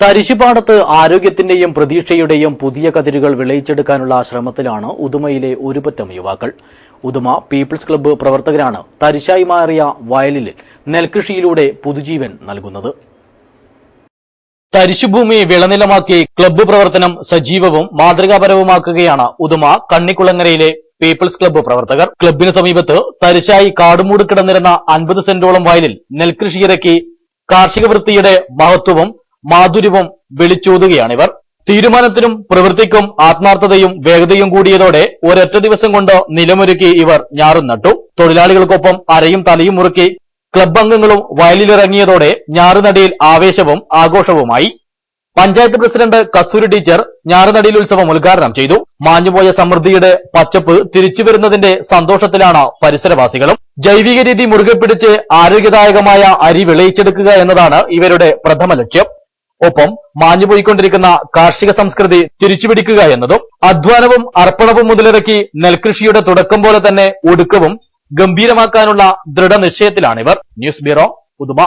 തരിശുപാടത്ത് ആരോഗ്യത്തിന്റെയും പ്രതീക്ഷയുടെയും പുതിയ കതിരുകൾ വിളയിച്ചെടുക്കാനുള്ള ശ്രമത്തിലാണ് ഉദുമയിലെ ഒരുപറ്റം യുവാക്കൾ. ഉദുമ പീപ്പിൾസ് ക്ലബ്ബ് പ്രവർത്തകരാണ് തരിശായി മാറിയ വയലിൽ നെൽകൃഷിയിലൂടെ പുതുജീവൻ നൽകുന്നത്. തരിശുഭൂമി വിളനിലമാക്കി ക്ലബ്ബ് പ്രവർത്തനം സജീവവും മാതൃകാപരവുമാക്കുകയാണ് ഉദുമ കണ്ണിക്കുളങ്ങരയിലെ പീപ്പിൾസ് ക്ലബ്ബ് പ്രവർത്തകർ. ക്ലബ്ബിന് സമീപത്ത് തരിശായി കാടുമൂട് കിടന്നിരുന്ന അൻപത് സെന്റോളം വയലിൽ നെൽകൃഷിയിറക്കി കാർഷിക വൃത്തിയുടെ മഹത്വവും മാധുര്യവും വിളിച്ചോതുകയാണിവർ തീരുമാനത്തിനും പ്രവൃത്തിക്കും ആത്മാർത്ഥതയും വേഗതയും കൂടിയതോടെ ഒരൊറ്റ ദിവസം കൊണ്ട് നിലമൊരുക്കി ഇവർ ഞാറും നട്ടു. തൊഴിലാളികൾക്കൊപ്പം അരയും തലയും മുറുക്കി ക്ലബ് അംഗങ്ങളും വയലിലിറങ്ങിയതോടെ ഞാറുനടിയിൽ ആവേശവും ആഘോഷവുമായി. പഞ്ചായത്ത് പ്രസിഡന്റ് കസ്തൂരി ടീച്ചർ ഞാറുനടിയിൽ ഉത്സവം ഉദ്ഘാടനം ചെയ്തു. മാഞ്ഞുപോയ സമൃദ്ധിയുടെ പച്ചപ്പ് തിരിച്ചുവരുന്നതിന്റെ സന്തോഷത്തിലാണ് പരിസരവാസികളും. ജൈവിക രീതി മുറുകെ പിടിച്ച് ആരോഗ്യദായകമായ അരി വിളയിച്ചെടുക്കുക എന്നതാണ് ഇവരുടെ പ്രഥമ ലക്ഷ്യം. ഒപ്പം മാഞ്ഞുപോയിക്കൊണ്ടിരിക്കുന്ന കാർഷിക സംസ്കൃതി തിരിച്ചുപിടിക്കുക എന്നതും അധ്വാനവും അർപ്പണവും മുതലിറക്കി നെൽകൃഷിയുടെ തുടക്കം പോലെ തന്നെ ഒടുക്കവും ഗംഭീരമാക്കാനുള്ള ദൃഢനിശ്ചയത്തിലാണിവർ. News bureau Uduma